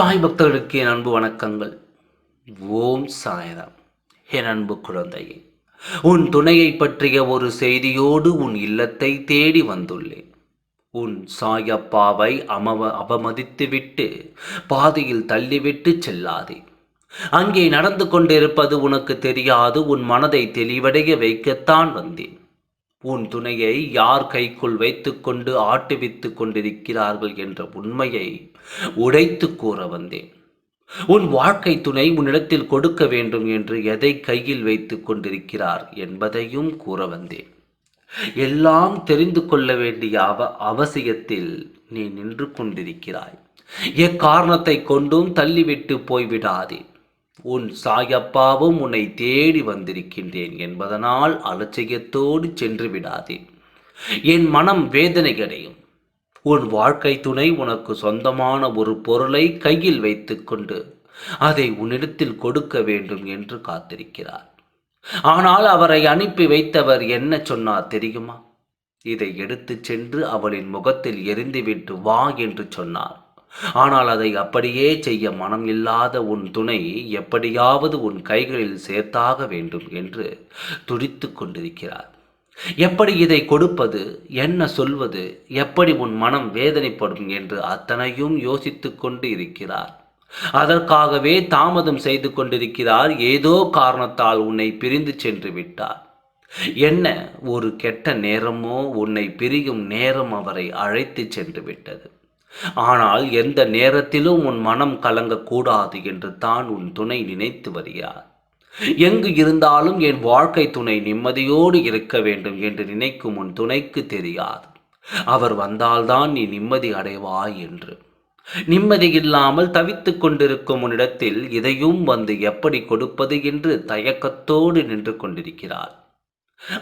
சாய் பக்தர்களுக்கு என் அன்பு வணக்கங்கள். ஓம் சாயதா என் அன்பு குழந்தையே உன் துணையை பற்றிய ஒரு செய்தியோடு உன் இல்லத்தை தேடி வந்துள்ளேன். உன் சாயப்பாவை அமவ அவமதித்துவிட்டு பாதையில் தள்ளிவிட்டு செல்லாதே. அங்கே நடந்து கொண்டிருப்பது உனக்கு தெரியாது உன் மனதை தெளிவடைய வைக்கத்தான் வந்தேன். உன் துணையை யார் கைக்குள் வைத்துக்கொண்டு ஆட்டுவித்துக் கொண்டிருக்கிறார்கள் என்ற உண்மையை உடைத்து கூற வந்தேன். உன் வாழ்க்கை துணை உன்னிடத்தில் கொடுக்க வேண்டும் என்று எதை கையில் வைத்துக் கொண்டிருக்கிறார் என்பதையும் கூற வந்தேன். எல்லாம் தெரிந்து கொள்ள வேண்டிய அவ அவசியத்தில் நீ நின்று கொண்டிருக்கிறாய். எக்காரணத்தை கொண்டும் தள்ளிவிட்டு போய்விடாதே. உன் சாயப்பாவும் உன்னை தேடி வந்திருக்கின்றேன் என்பதனால் அலட்சியத்தோடு சென்று விடாதே. என் மனம் வேதனைகளையும் உன் வாழ்க்கை துணை உனக்கு சொந்தமான ஒரு பொருளை கையில் வைத்துக்கொண்டு அதை உன்னிடத்தில் கொடுக்க வேண்டும் என்று காத்திருக்கிறார். ஆனால் அவரை அனுப்பி வைத்தவர் என்ன சொன்னார் தெரியுமா? இதை எடுத்துச் சென்று அவளின் முகத்தில் எரிந்துவிட்டு வா என்று சொன்னார். ஆனால் அதை அப்படியே செய்ய மனம் இல்லாத உன் துணை எப்படியாவது உன் கைகளில் சேர்த்தாக வேண்டும் என்று துடித்து கொண்டிருக்கிறார். எப்படி இதை கொடுப்பது என்ன சொல்வது எப்படி உன் மனம் வேதனைப்படும் என்று அத்தனையும் யோசித்து கொண்டு இருக்கிறார். அதற்காகவே தாமதம் செய்து கொண்டிருக்கிறார் ஏதோ காரணத்தால் உன்னை பிரிந்து சென்று விட்டார். என்ன ஒரு கெட்ட நேரமோ உன்னை பிரியும் நேரம் அவரை அழைத்து சென்று விட்டது. ஆனால் எந்த நேரத்திலும் உன் மனம் கலங்கக்கூடாது என்று தான் உன் துணை நினைத்து வருகிறார். எங்கு இருந்தாலும் என் வாழ்க்கை துணை நிம்மதியோடு இருக்க வேண்டும் என்று நினைக்கும் உன் துணைக்கு தெரியாது. அவர் வந்தால்தான் நீ நிம்மதி அடைவாய் என்று. நிம்மதி இல்லாமல் தவித்துக் கொண்டிருக்கும் உன்னிடத்தில் இதையும் வந்து எப்படி கொடுப்பது என்று தயக்கத்தோடு நின்று கொண்டிருக்கிறார்.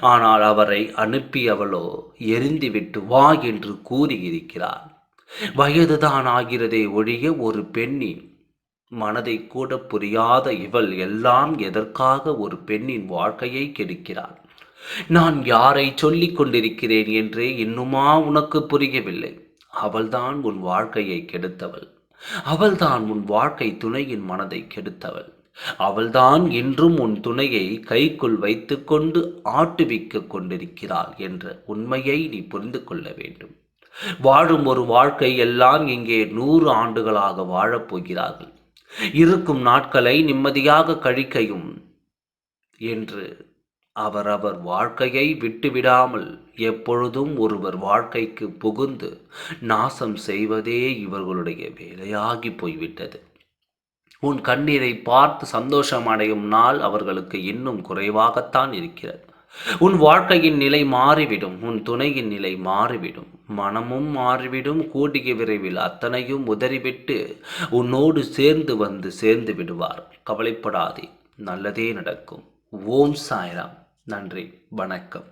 ஆனால் அவரை அனுப்பியவளோ எரிந்துவிட்டு வா என்று கூறியிருக்கிறார். வயதுதான் ஆகிறதே ஒழிய ஒரு பெண்ணின் மனதை கூட புரியாத இவள் எல்லாம் எதற்காக ஒரு பெண்ணின் வாழ்க்கையை கெடுக்கிறாள்? நான் யாரை சொல்லிக் கொண்டிருக்கிறேன் என்று இன்னுமா உனக்கு புரியவில்லை. அவள்தான் உன் வாழ்க்கையை கெடுத்தவள். அவள்தான் உன் வாழ்க்கை துணையின் மனதை கெடுத்தவள். அவள்தான் இன்றும் உன் துணையை கைக்குள் வைத்துக்கொண்டு ஆட்டுவிக்க கொண்டிருக்கிறாள் என்ற உண்மையை நீ புரிந்து கொள்ள வேண்டும். வாழும் ஒரு வாழ்க்கை எல்லாம் இங்கே நூறு ஆண்டுகளாக வாழப்போகிறார்கள் இருக்கும் நாட்களை நிம்மதியாக கழிக்கையும் என்று அவரவர் வாழ்க்கையை விட்டுவிடாமல் எப்பொழுதும் ஒருவர் வாழ்க்கைக்கு புகுந்து நாசம் செய்வதே இவர்களுடைய வேலையாகி போய்விட்டது. உன் கண்ணீரை பார்த்து சந்தோஷம் அடையும் நாள் அவர்களுக்கு இன்னும் குறைவாகத்தான் இருக்கிறது. உன் வாழ்க்கையின் நிலை மாறிவிடும் உன் துணையின் நிலை மாறிவிடும். மனமும் மாறிவிடும் கூடிய விரைவில் அத்தனையும் உதறிவிட்டு உன்னோடு சேர்ந்து வந்து சேர்ந்து விடுவார். கவலைப்படாதே நல்லதே நடக்கும். ஓம் சாய்ராம். நன்றி வணக்கம்.